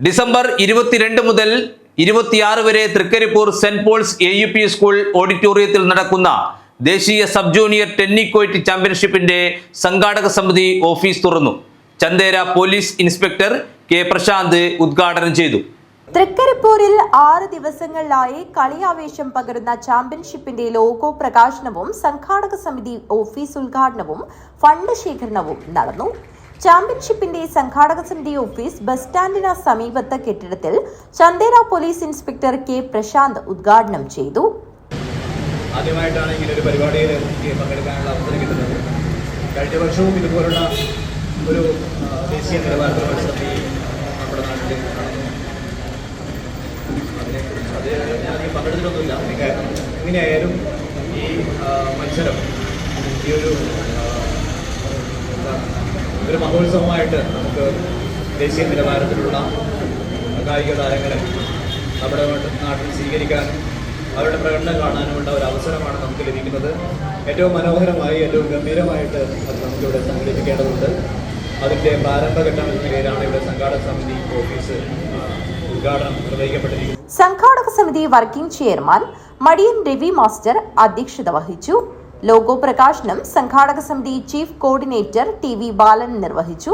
December ഇരുപത്തിരണ്ട് മുതൽ ഇരുപത്തിയാറ് വരെ Trikaripur saint Paul's A U P school ഓഡിറ്റോറിയത്തിൽ നടക്കുന്ന ദേശീയ സബ് ജൂനിയർ ടെന്നിക്കോയിറ്റ് ചാമ്പ്യൻഷിപ്പിന്റെ സംഘാടക സമിതി ഓഫീസ് തുറന്നു. Chandera police inspector K Prashanth ഉദ്ഘാടനം ചെയ്തു. തൃക്കരിപ്പൂരിൽ ആറ് ദിവസങ്ങളിലായി കളിയാവേശം പകരുന്ന ചാമ്പ്യൻഷിപ്പിന്റെ ലോഗോ പ്രകാശനവും സംഘാടക സമിതി ഓഫീസ് ഉദ്ഘാടനവും ഫണ്ട് ശേഖരണവും നടന്നു. ചാമ്പ്യൻഷിപ്പിന്റെ സംഘാടക സമിതി ഓഫീസ് ബസ് സ്റ്റാൻഡിന് സമീപത്തെ കെട്ടിടത്തിൽ Chandera police inspector K Prashanth ഉദ്ഘാടനം ചെയ്തു. ആദ്യമായിട്ടാണ് ഇങ്ങനെ ഒരു പരിപാടിയിൽ പങ്കെടുക്കാനുള്ള അവസരം കിട്ടുന്നത്. കഴിഞ്ഞ വർഷവും ഇതുപോലുള്ള ഒരു ദേശീയ നിലവാരത്തിലുള്ള മത്സരം ഈ നമ്മുടെ നാട്ടിൽ അത് ഞാൻ ഈ പങ്കെടുത്തിട്ടൊന്നുമില്ല. എങ്ങനെയായാലും ഈ മത്സരം ഈ ഒരു ഒരു മഹോത്സവമായിട്ട് നമുക്ക് ദേശീയ നിലവാരത്തിലുള്ള കായിക താരങ്ങളെ നമ്മുടെ നാട്ടിൽ സ്വീകരിക്കാനും അവരുടെ പ്രകടനം കാണാനുമുള്ള ഒരു അവസരമാണ് നമുക്ക് ലഭിക്കുന്നത്. ഏറ്റവും മനോഹരമായി ഏറ്റവും ഗംഭീരമായിട്ട് അത് നമുക്കിവിടെ സംഘടിപ്പിക്കേണ്ടതുണ്ട്. അതിന്റെ പ്രാരംഭഘട്ടം എന്ന പേരാണ് ഇവിടെ സംഘാടക സമിതി ഓഫീസ് ഉദ്ഘാടനം നിർവഹിക്കപ്പെട്ടിരിക്കുന്നത്. സംഘാടക സമിതി working chairman Madiyan Ravi master അധ്യക്ഷത വഹിച്ചു. ലോഗോ പ്രകാശനം സംഘാടക സമിതി chief coordinator T V Balan നിർവഹിച്ചു.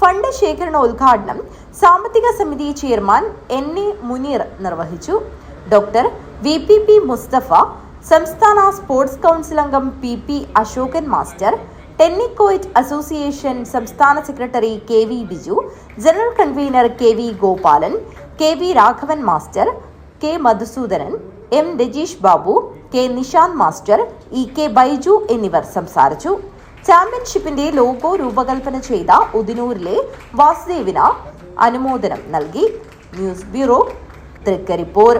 ഫണ്ട് ശേഖരണ ഉദ്ഘാടനം സാമ്പത്തിക സമിതി ചെയർമാൻ എൻ എ മുനീർ നിർവഹിച്ചു. Doctor V P P Musthafa സംസ്ഥാന സ്പോർട്സ് കൗൺസിൽ അംഗം P P Ashokan master tennikoit association സംസ്ഥാന secretary K V Biju general convener K V Gopalan K V Raghavan master K Madhusoodanan M Rajeesh Babu K Nishanth master E K Baiju എന്നിവർ സംസാരിച്ചു. ചാമ്പ്യൻഷിപ്പിന്റെ logo രൂപകൽപ്പന ചെയ്ത ഉദിനൂരിലെ വാസുദേവിന് അനുമോദനം നൽകി. News bureau Trikaripur.